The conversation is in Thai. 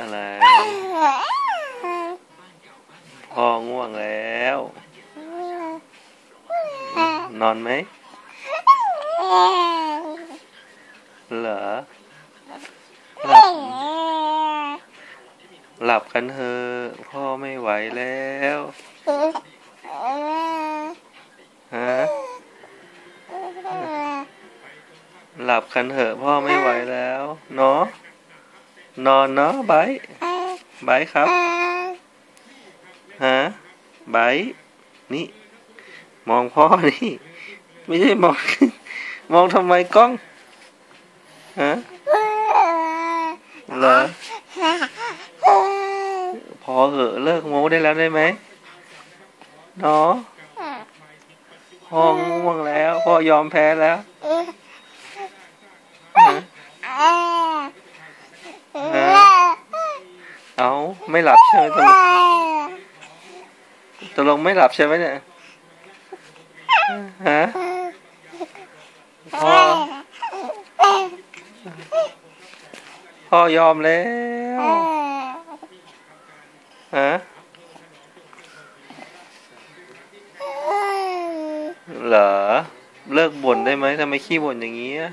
อะไร พ่อง่วงแล้ว นอนไหม เหรอ หลับ หลับกันเถอะพ่อไม่ไหวแล้วฮะหลับกันเถอะพ่อไม่ไหวแล้ว เนาะ นอนเนาะไบร์ทไบร์ทครับฮะไบร์ทนี่ มองพ่อนี่ ไม่ใช่มอง มองทำไมกล้องฮะเหรอพอเหอะเลิกโม้ได้แล้วได้ไหมเนาะพ่อง่วงแล้ว พ่อยอมแพ้แล้วฮะฮะ เอาไม่หลับใช่ไหมตลงตลงไม่หลับใช่ไหมเนี่ยฮะพ่อพ่อยอมแล้วฮะเหรอเลิกบ่นได้ไหมทำไมขี้บ่นอย่างนี้อะ